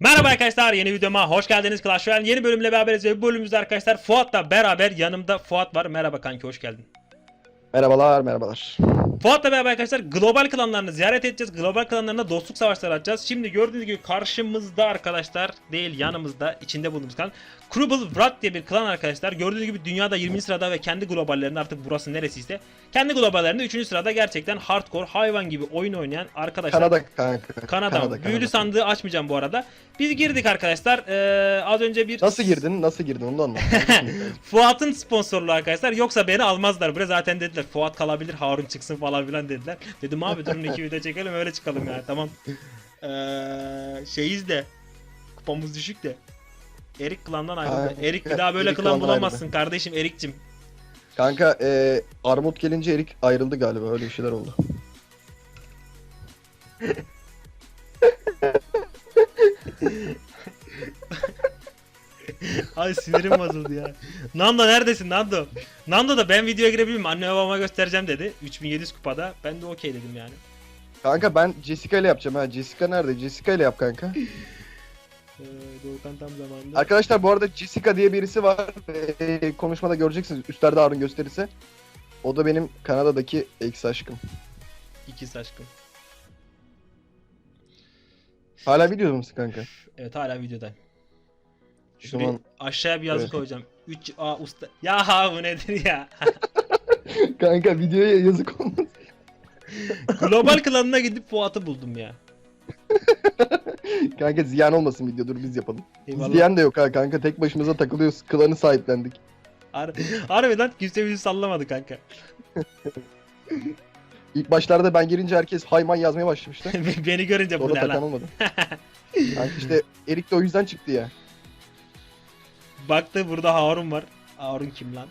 Merhaba arkadaşlar yeni videoma hoş geldiniz Clash Royale yeni bölümle beraberiz ve bu bölümümüzde arkadaşlar Fuat'la beraber yanımda Fuat var merhaba kanki hoş geldin. Merhabalar, merhabalar. Fuat'la beraber arkadaşlar global klanlarını ziyaret edeceğiz. Global klanlarında dostluk savaşları açacağız. Şimdi gördüğünüz gibi karşımızda arkadaşlar değil yanımızda içinde bulunduğumuz klan. Krubel Wrath diye bir klan arkadaşlar. Gördüğünüz gibi dünyada 20. sırada ve kendi globallerinde artık burası neresiyse. Kendi globallerinde 3. sırada gerçekten hardcore hayvan gibi oyun oynayan arkadaşlar. Kanada kanka. Kanada. Büyülü Kanada. sandığı açmayacağım bu arada. Biz girdik arkadaşlar. Ee, az önce bir... Nasıl girdin? Nasıl girdin? Onu anlat. Fuat'ın sponsorluğu arkadaşlar. Yoksa beni almazlar buraya. Zaten dediler Fuat kalabilir Harun çıksın falan filan dediler. Dedim abi durun iki video çekelim öyle çıkalım ya tamam. Ee, şeyiz de kupamız düşük de. Erik klandan ayrıldı. Erik bir daha böyle Erik klan bulamazsın kardeşim Erik'cim. kanka e, Armut gelince Erik ayrıldı galiba. Öyle bir şeyler oldu. Ay sinirim bozuldu ya. Nando neredesin Nando? Nando da ben videoya girebilirim anne babama göstereceğim dedi. 3700 kupada. Ben de okey dedim yani. Kanka ben Jessica ile yapacağım ha. Jessica nerede? Jessica ile yap kanka. Ee, Doğukan tam zamanında. Arkadaşlar bu arada Jessica diye birisi var. E, konuşmada göreceksiniz. Üstlerde Harun gösterirse. O da benim Kanada'daki ex aşkım. İkiz aşkım. Hala videoda mısın kanka? Evet hala videoda. Şuraya zaman aşağıya bir yazı Evet. koyacağım. 3A usta. Ya ha bu nedir ya? kanka videoya yazık olmaz. Global klanına gidip Fuat'ı buldum ya. kanka ziyan olmasın video dur biz yapalım. Eyvallah. İzleyen de yok ha kanka tek başımıza takılıyoruz. Klanı sahiplendik. Har Harbiden kimse bizi sallamadı kanka. İlk başlarda ben girince herkes hayman yazmaya başlamıştı. Beni görünce bu Sonra ne takan lan? olmadı. Kanka işte Erik de o yüzden çıktı ya. Baktı burada Harun var. Harun kim lan?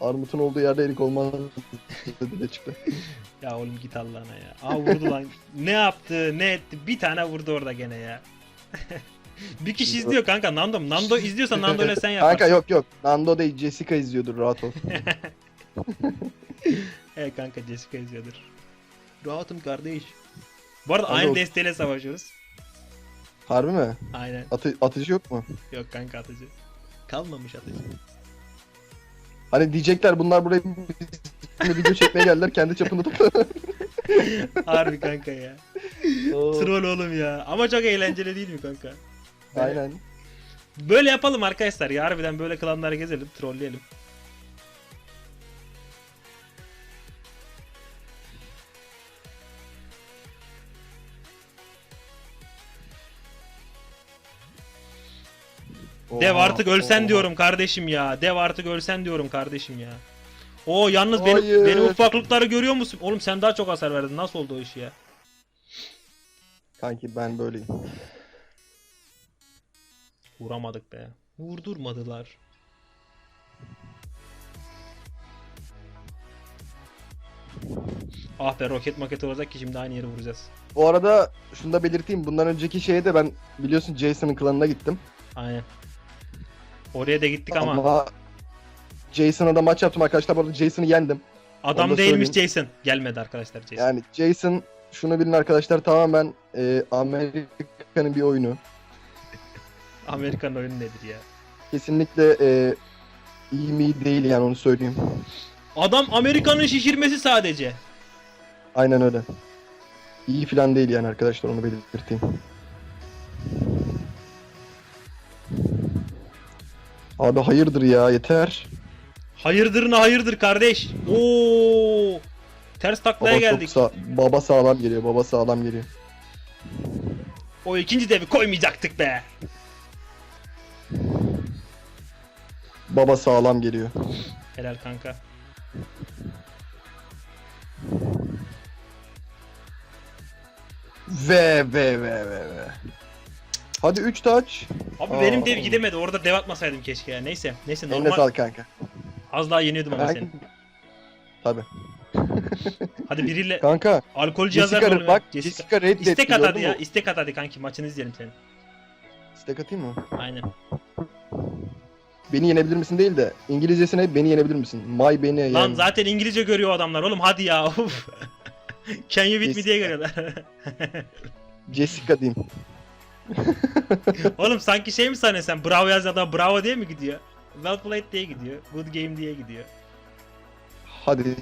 Armut'un olduğu yerde Erik olmaz dedi de çıktı. Ya oğlum git Allah'ına ya. Aa vurdu lan. ne yaptı ne etti bir tane vurdu orada gene ya. bir kişi izliyor kanka Nando. Nando izliyorsa Nando ile sen yaparsın. Kanka yok yok. Nando değil Jessica izliyordur rahat ol. Evet kanka Jessica izliyordur. Rahatım kardeş. Bu arada Hadi aynı desteğiyle savaşıyoruz. Harbi mi? Aynen. Atı, atıcı yok mu? Yok kanka atıcı. Kalmamış atıcı. Hani diyecekler bunlar buraya video çekmeye geldiler kendi çapında takılıyor. Harbi kanka ya. Troll oğlum ya. Ama çok eğlenceli değil mi kanka? Aynen. Böyle yapalım arkadaşlar ya. Harbiden böyle klanları gezelim, trolleyelim. Dev Oha, artık ölsen oha. diyorum kardeşim ya. Dev artık ölsen diyorum kardeşim ya. O yalnız benim, Hayır. benim ufaklıkları görüyor musun? Oğlum sen daha çok hasar verdin. Nasıl oldu o iş ya? Kanki ben böyleyim. Vuramadık be. Vurdurmadılar. Ah be roket maket olacak ki şimdi aynı yere vuracağız. Bu arada şunu da belirteyim. Bundan önceki şeye de ben biliyorsun Jason'ın klanına gittim. Aynen. Oraya da gittik ama, Ama Jason'a da maç yaptım arkadaşlar. Bu arada Jason'ı yendim. adam değilmiş söyleyeyim. Jason. Gelmedi arkadaşlar Jason. Yani Jason şunu bilin arkadaşlar tamamen e, Amerika'nın bir oyunu. Amerikan oyunu nedir ya? Kesinlikle e, iyi mi değil yani onu söyleyeyim. Adam Amerika'nın şişirmesi sadece. Aynen öyle. İyi falan değil yani arkadaşlar onu belirteyim. Abi hayırdır ya yeter. Hayırdırına hayırdır kardeş. Oo! Ters taklaya Baba, geldik. sa- baba sağlam geliyor baba sağlam geliyor. O ikinci devi koymayacaktık be. Baba sağlam geliyor. Helal kanka. Ve ve ve ve ve. Hadi 3 taç. Abi Aa. benim dev gidemedi. Orada dev atmasaydım keşke ya. Neyse. Neyse Eline normal. sağlık kanka. Az daha yeniyordum ama Ben- seni. Tabi. Hadi biriyle Kanka alkol cihazları Jessica, oluyor. bak Jessica. Jessica reddetti. İstek at hadi gördün ya. mü? İstek at hadi kanki. Maçını izleyelim senin. İstek atayım mı? Aynen. Beni yenebilir misin değil de İngilizcesine beni yenebilir misin? My beni yen. Lan zaten İngilizce görüyor adamlar oğlum hadi ya. Uf. Can you beat me Jessica. diye görüyorlar. Jessica diyeyim. Oğlum sanki şey mi sanıyorsun sen? Bravo yaz adam bravo diye mi gidiyor? Well played diye gidiyor. Good game diye gidiyor. Hadi.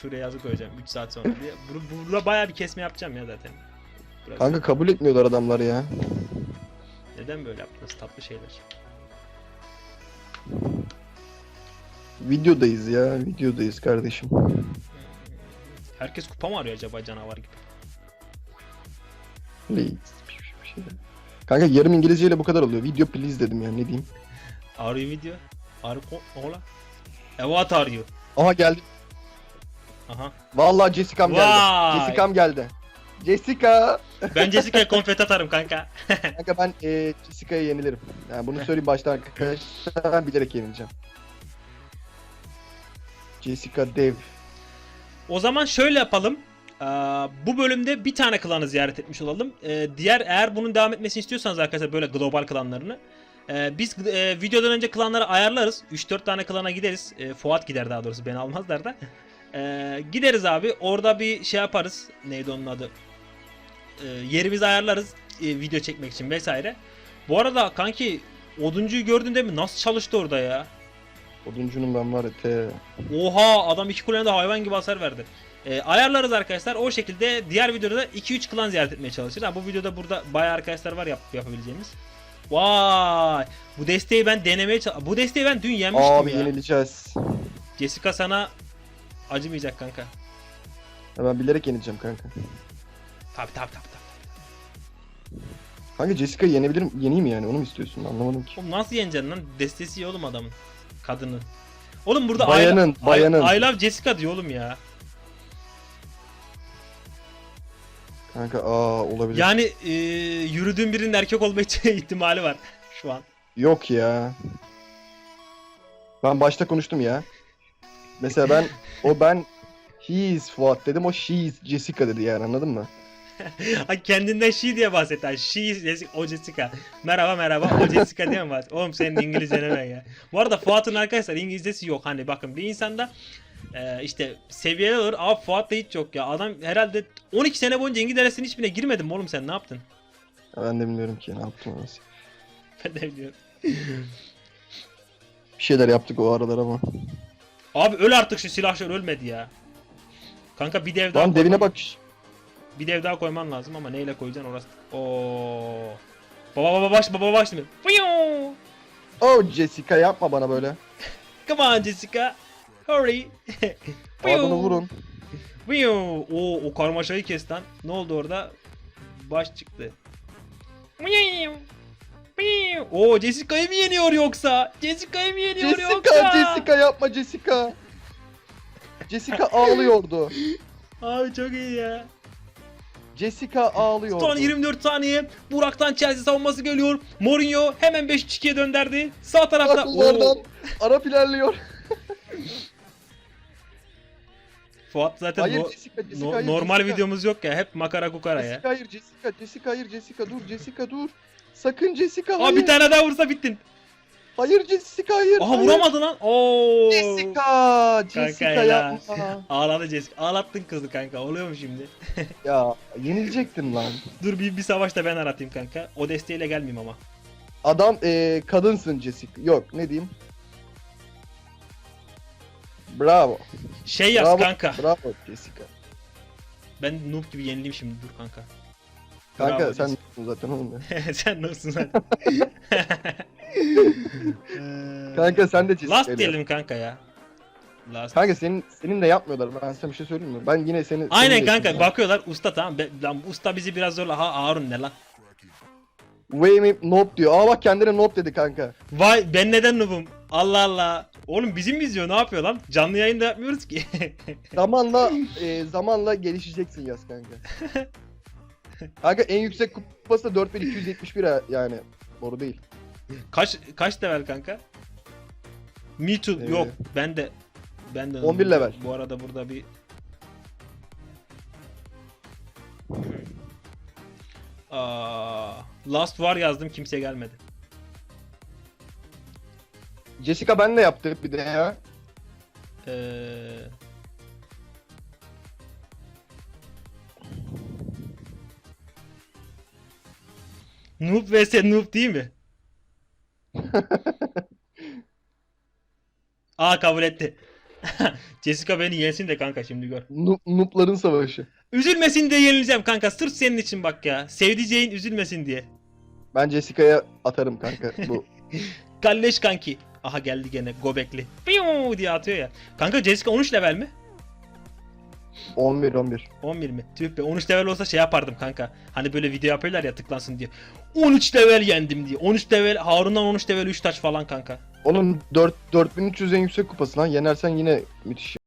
Şuraya yazı koyacağım 3 saat sonra diye. Bur- Burada bayağı bir kesme yapacağım ya zaten. Burası. Kanka kabul etmiyorlar adamlar ya. Neden böyle yaptınız tatlı şeyler? Videodayız ya. Videodayız kardeşim. Herkes kupa mı arıyor acaba canavar gibi? Please. Bir şey. Kanka yarım İngilizceyle bu kadar oluyor. Video please dedim ya ne diyeyim. Are you video? Are you ola? E what are you? Aha geldi. Aha. Vallahi Jessica'm geldi. Vay! Jessica'm geldi. Jessica. Ben Jessica'ya konfet atarım kanka. Kanka ben e, Jessica'ya yenilirim. Yani bunu söyleyeyim baştan arkadaşlar. Ben bilerek yenileceğim. Jessica dev. O zaman şöyle yapalım. Ee, bu bölümde bir tane klanı ziyaret etmiş olalım. Ee, diğer eğer bunun devam etmesini istiyorsanız arkadaşlar böyle global klanlarını. e, biz e, videodan önce klanları ayarlarız. 3-4 tane klana gideriz. E, Fuat gider daha doğrusu beni almazlar da. E, gideriz abi. Orada bir şey yaparız. Neydi onun adı? E, yerimizi ayarlarız. e, video çekmek için vesaire. Bu arada kanki oduncuyu gördün değil mi? Nasıl çalıştı orada ya? Oduncunun ben var ya te. Oha adam iki kulene de hayvan gibi hasar verdi. Ee, ayarlarız arkadaşlar. O şekilde diğer videoda da 2-3 klan ziyaret etmeye çalışırız. Ha, bu videoda burada bayağı arkadaşlar var yap yapabileceğimiz. Vay! Bu desteği ben denemeye Bu desteği ben dün yenmiştim Abi ya. yenileceğiz. Jessica sana acımayacak kanka. Ya ben bilerek yenileceğim kanka. Tabi tabi tabi. tabi. Kanka Jessica'yı yenebilirim. Yeneyim mi yani onu mu istiyorsun anlamadım ki. Oğlum nasıl yeneceksin lan? Destesi iyi oğlum adamın. Kadının. Oğlum burada Bayanın, I, I- bayanın. I love Jessica diyor oğlum ya. Kanka aa olabilir. Yani e, yürüdüğün birinin erkek olma ihtimali var şu an. Yok ya. Ben başta konuştum ya. Mesela ben o ben he is Fuat dedim o she is Jessica dedi yani anladın mı? Ha kendinden she diye bahsetti. Ha, She is Jessica, o Jessica. Merhaba merhaba o Jessica diye mi bahsetti? Oğlum senin İngilizcen ne ya. Bu arada Fuat'ın arkadaşlar İngilizcesi yok. Hani bakın bir insanda e, işte seviyeler olur. Abi Fuat'ta hiç yok ya. Adam herhalde 12 sene boyunca İngiliz dersinin hiçbirine girmedin mi oğlum sen ne yaptın? Ya ben de bilmiyorum ki ne yaptım orası. Ben de biliyorum. Bir şeyler yaptık o aralar ama. Abi öl artık şu silahşör ölmedi ya. Kanka bir dev daha Lan devine bak. Bir dev daha koyman lazım ama neyle koyacaksın orası. Oo. Baba baba baş baba baş. Fıyoo! Oh Jessica yapma bana böyle. Come on Jessica. Hurry. Adını vurun. Fıyoo! Oo o karmaşayı kes lan. Ne oldu orada? Baş çıktı. Oo Jessica'yı mı yeniyor yoksa? Jessica'yı mı yeniyor Jessica, yoksa? Jessica yapma Jessica. Jessica ağlıyordu. Abi çok iyi ya. Jessica ağlıyordu. Son 24 saniye. Burak'tan Chelsea savunması geliyor. Mourinho hemen 5-3-2'ye dönderdi. Sağ tarafta. Arap ilerliyor. Fuat zaten Hayır no- Jessica, Jessica no- hayır. normal Jessica. videomuz yok ya. Hep makara kukara ya. Jessica hayır Jessica, Jessica hayır Jessica dur Jessica dur. Sakın Jessica Aa hayır. bir tane daha vursa bittin. Hayır Jessica hayır. Aha hayır. vuramadı lan. Oo. Jessica, Jessica yapma. Ağladı Jessica. Ağlattın kızı kanka. Oluyor mu şimdi? ya yenilecektin lan. Dur bir, bir savaşta ben aratayım kanka. O desteğiyle gelmeyeyim ama. Adam e, kadınsın Jessica. Yok ne diyeyim. Bravo. Şey yaz Bravo. kanka. Bravo Jessica. Ben noob gibi yenileyim şimdi dur kanka. Kanka Bravo sen Jessica. zaten oğlum ya. Sen nasılsın sen? Kanka sen de Jessica. Last diyelim kanka ya. Last. Kanka senin senin de yapmıyorlar. Ben sana bir şey söyleyeyim mi? Ben yine seni Aynen seni kanka yapayım. bakıyorlar usta tamam. Be, lan usta bizi biraz zorla. Ha Harun ne lan? Way me nope diyor. Aa bak kendine nope dedi kanka. Vay ben neden noobum? Allah Allah. Oğlum bizim mi izliyor ne yapıyor lan? Canlı yayında yapmıyoruz ki. Zamanla e, zamanla gelişeceksin yaz kanka. kanka en yüksek kupası da 4271 ha- yani. Doğru değil. kaç kaç level kanka? Me too. Ee, Yok ben de ben de 11 level. Bu arada burada bir Aa, Last War yazdım kimse gelmedi. Jessica ben de yaptırıp bir de ya. Ee... Noob vs Noob değil mi? Aa kabul etti. Jessica beni yensin de kanka şimdi gör. Noob, noobların savaşı. Üzülmesin diye yenileceğim kanka. Sırf senin için bak ya. Sevdiceğin üzülmesin diye. Ben Jessica'ya atarım kanka bu. Kalleş kanki. Aha geldi gene gobekli. Piyuu diye atıyor ya. Kanka Jessica 13 level mi? 11 11. 11 mi? Tüh be 13 level olsa şey yapardım kanka. Hani böyle video yapıyorlar ya tıklansın diye. 13 level yendim diye. 13 level Harun'dan 13 level 3 taş falan kanka. Onun 4 4300 en yüksek kupası lan. Yenersen yine müthiş.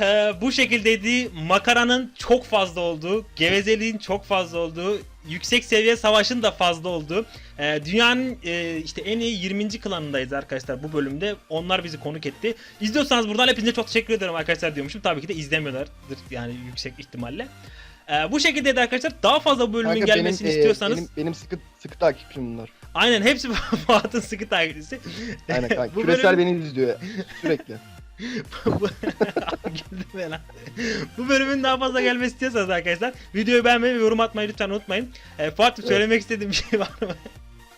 Ee, bu şekildeydi. Makaranın çok fazla olduğu, gevezeliğin çok fazla olduğu, yüksek seviye savaşın da fazla olduğu. Ee, dünyanın e, işte en iyi 20. klanındayız arkadaşlar bu bölümde. Onlar bizi konuk etti. İzliyorsanız buradan hepinize çok teşekkür ederim arkadaşlar diyormuşum. Tabii ki de izlemiyorlardır yani yüksek ihtimalle. Ee, bu şekildeydi arkadaşlar. Daha fazla bölümün Kanka gelmesini benim, e, istiyorsanız benim, benim sıkı sıkı takipçim bunlar. aynen hepsi Fuat'ın sıkı takipçisi. Aynen kanka. Bu Küresel bölüm- beni izliyor sürekli. Bu- Güldüm bölümün daha fazla gelmesi istiyorsanız arkadaşlar videoyu beğenmeyi ve yorum atmayı lütfen unutmayın. Ee, Fuat söylemek istediğim bir şey var mı?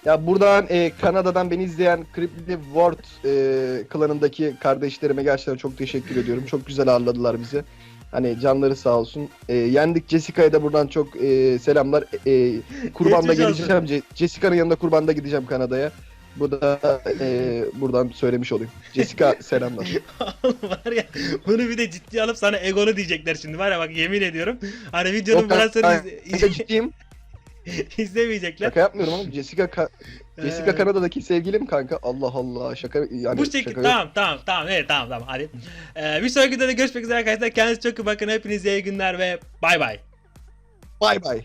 Ya buradan e, Kanada'dan beni izleyen Cripply Ward e, klanındaki kardeşlerime gerçekten çok teşekkür ediyorum. Çok güzel ağırladılar bizi. Hani canları sağ olsun. E, yendik Jessica'ya da buradan çok e, selamlar. E, kurbanda Geçmiş geleceğim. Ce- Jessica'nın yanında kurbanda gideceğim Kanada'ya. Bu da e, buradan söylemiş olayım. Jessica selamlar. Var ya bunu bir de ciddiye alıp sana egolu diyecekler şimdi var ya bak yemin ediyorum. Hani videonun Yok, burasını kanka ciddiyim. izlemeyecekler. Şaka yapmıyorum oğlum. Jessica Ka- Jessica Ee, Kanada'daki sevgilim kanka. Allah Allah. Şaka yani bu şekilde şaka yok. tamam tamam tamam evet tamam tamam hadi. Ee, bir sonraki videoda görüşmek üzere arkadaşlar. Kendinize çok iyi bakın. Hepinize iyi günler ve bay bay. Bay bay.